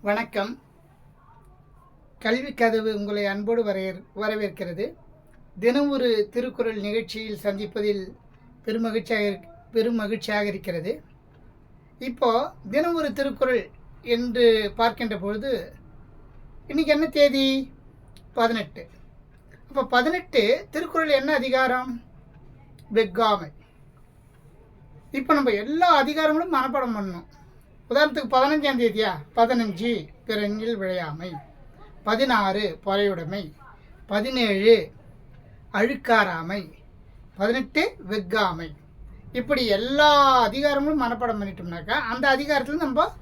வணக்கம். கல்வி கதவு உங்களை அன்போடு வரையர் வரவேற்கிறது. தினம் ஒரு திருக்குறள் நிகழ்ச்சியில் சந்திப்பதில் பெருமகிழ்ச்சியாக இருக்- பெருமகிழ்ச்சியாக இருக்கிறது. இப்போ தினம் ஒரு திருக்குறள் என்று பார்க்கின்ற பொழுது இன்னைக்கு என்ன தேதி? பதினெட்டு. அப்போ பதினெட்டு திருக்குறள் என்ன அதிகாரம்? வெக்காமை. இப்போ நம்ம எல்லா அதிகாரங்களும் மனப்பாடம் பண்ணணும். உதாரணத்துக்கு பதினஞ்சாம் தேதியா? பதினஞ்சு பிறங்கில் விழையாமை பதினாறு பொறையுடைமை. பதினேழு அழுக்காராமை பதினெட்டு வெக்காமை. இப்படி எல்லா அதிகாரங்களும் மனப்பாடம் பண்ணிட்டோம்னாக்கா அந்த அதிகாரத்தில் நம்ம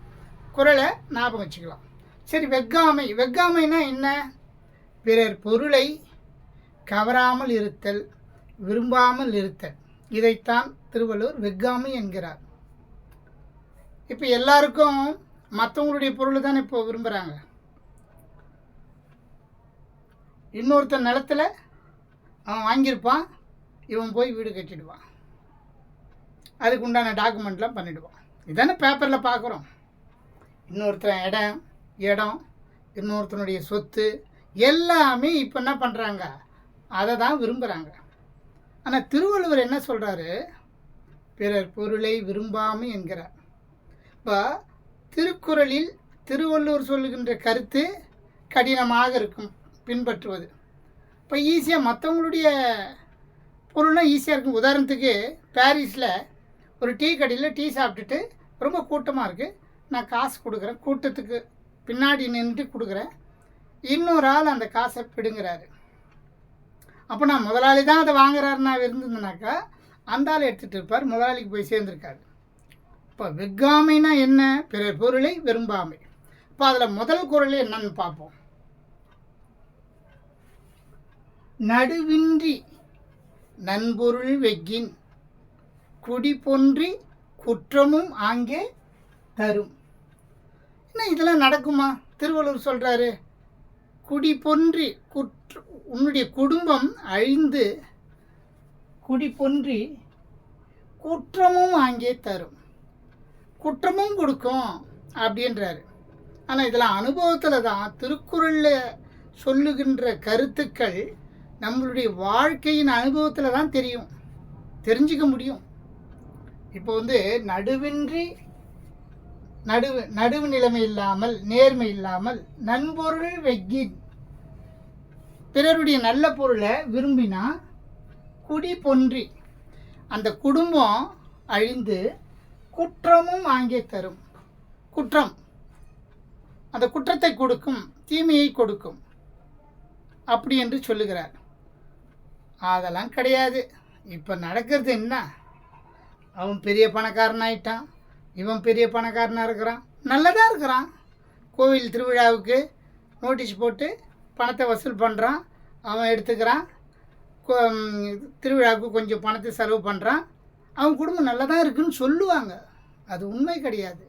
குரலை ஞாபகம் வச்சுக்கலாம். சரி வெக்காமை. வெக்காமைனா என்ன? பிறர் பொருளை கவராமல் இருத்தல் விரும்பாமல் இருத்தல். இதைத்தான் திருவள்ளுவர் வெக்காமை என்கிறார். இப்போ எல்லாருக்கும் மற்றவங்களுடைய பொருள் தானே இப்போ விரும்புகிறாங்க இன்னொருத்தன் நிலத்துல அவன் வாங்கியிருப்பான் இவன் போய் வீடு கட்டிடுவான். அதுக்கு உண்டான டாக்குமெண்ட்லாம் பண்ணிவிடுவான் இதானே பேப்பரில் பார்க்குறோம் இன்னொருத்தன் இடம் இடம் இன்னொருத்தனுடைய சொத்து எல்லாமே இப்போ என்ன பண்ணுறாங்க அதை தான் விரும்புகிறாங்க ஆனால் திருவள்ளுவர் என்ன சொல்கிறாரு பிறர் பொருளை விரும்பாமல் என்கிறார். இப்போ திருக்குறளில் திருவள்ளுவர் சொல்லுகின்ற கருத்து கடினமாக இருக்கும் பின்பற்றுவது. இப்போ ஈஸியாக மற்றவங்களுடைய பொருள்லாம் ஈஸியாக இருக்கும். உதாரணத்துக்கு பாரிஸில் ஒரு டீ கடையில் டீ சாப்பிட்டுட்டு ரொம்ப கூட்டமாக இருக்குது நான் காசு கொடுக்குறேன். கூட்டத்துக்கு பின்னாடி நின்றுட்டு கொடுக்குறேன். இன்னொரு ஆள் அந்த காசை பிடுங்குறாரு. அப்போ நான் முதலாளி தான் அதை வாங்குறாருன்னா இருந்ததுனாக்கா அந்த ஆள் எடுத்துகிட்டு இருப்பார். முதலாளிக்கு போய் சேர்ந்துருக்காரு. இப்போ வெக்காமைனா என்ன? பிறர் பொருளை விரும்பாமை. இப்போ அதில் முதல் குரல் என்னன்னு பார்ப்போம். நடுவின்றி நன்பொருள் வெக்கின் குடி பொன்றி குற்றமும் ஆங்கே தரும். என்ன இதெல்லாம் நடக்குமா? திருவள்ளுவர் சொல்கிறாரு குடி பொன்றி குற்ற உன்னுடைய குடும்பம் அழிந்து குடி பொன்றி குற்றமும் அங்கே தரும். குற்றமும் கொடுக்கும் அப்படின்றாரு. ஆனால் இதில் அனுபவத்தில் தான் திருக்குறளில் சொல்லுகின்ற கருத்துக்கள் நம்மளுடைய வாழ்க்கையின் அனுபவத்தில் தான் தெரியும் தெரிஞ்சுக்க முடியும். இப்போ வந்து நடுவின்றி நடுவு நடுவு நிலைமை இல்லாமல் நேர்மை இல்லாமல் நன்பொருள் வெக்கின். பிறருடைய நல்ல பொருளை விரும்பினா குடி பொன்றி. அந்த குடும்பம் அழிந்து குற்றமும் வாங்கி தரும். குற்றம். அந்த குற்றத்தை கொடுக்கும் தீமையை கொடுக்கும். அப்படி என்று சொல்லுகிறார். அதெல்லாம் கிடையாது. இப்போ நடக்கிறது என்ன? அவன் பெரிய பணக்காரன் ஆயிட்டான். இவன் பெரிய பணக்காரனாக இருக்கிறான். நல்லதாக இருக்கிறான். கோவில் திருவிழாவுக்கு நோட்டீஸ் போட்டு பணத்தை வசூல் பண்ணுறான் அவன் எடுத்துக்கிறான். திருவிழாவுக்கு கொஞ்சம் பணத்தை செலவு பண்ணுறான் அவன் குடும்பம் நல்லா தான் இருக்குன்னு சொல்லுவாங்க. அது உண்மை கிடையாது.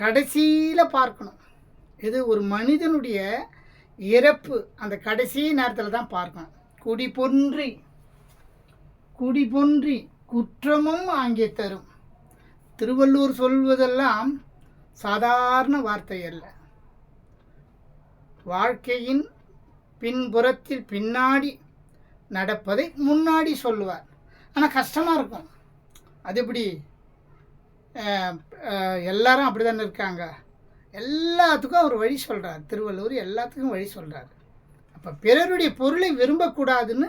கடைசியில் பார்க்கணும். இது ஒரு மனிதனுடைய இறப்பு. அந்த கடைசி நேரத்தில் தான் பார்க்கணும். குடி பொன்றி. குடி பொன்றி. குற்றமும் அங்கே தரும். திருவள்ளூர் சொல்வதெல்லாம் சாதாரண வார்த்தை அல்ல. வாழ்க்கையின் பின்புறத்தில் பின்னாடி நடப்பதை முன்னாடி சொல்லுவார். ஆனால் கஷ்டமாக இருக்கும். அது எப்படி? எல்லாரும் அப்படி தானே இருக்காங்க. எல்லாத்துக்கும் அவர் வழி சொல்கிறார் திருவள்ளுவர் எல்லாத்துக்கும் வழி சொல்கிறார் அப்போ பிறருடைய பொருளை விரும்பக்கூடாதுன்னு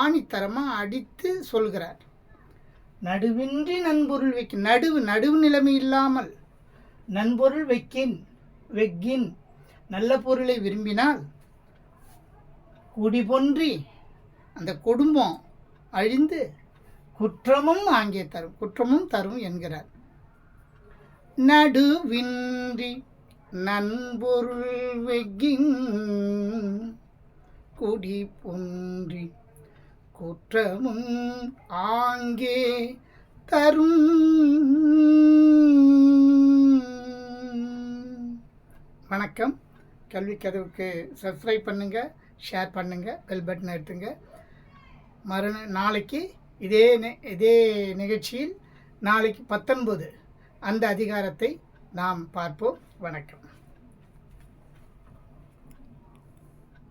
ஆணித்தரமாக அடித்து சொல்கிறார். நடுவின்றி நண்பொருள் வைக்க நடுவு நடுவு நிலைமை இல்லாமல் நன்பொருள் வைக்கின் வெக்கின் நல்ல பொருளை விரும்பினால் குடி பொன்றி அந்த குடும்பம் அழிந்து குற்றமும் ஆங்கே தரும். குற்றமும் தரும் என்கிறார். நடுவின்றி நன்பொருள் வெகின் குடி பொன்றி குற்றமும் ஆங்கே தரும். வணக்கம். கல்வி கதவுக்கு சப்ஸ்கிரைப் பண்ணுங்கள் ஷேர் பண்ணுங்கள் பெல் பட்டன் எடுத்துங்க. மறு நாளைக்கு இதே இதே நிகழ்ச்சியில் நாளைக்கு பத்தொன்பது அந்த அதிகாரத்தை நாம் பார்ப்போம். வணக்கம்.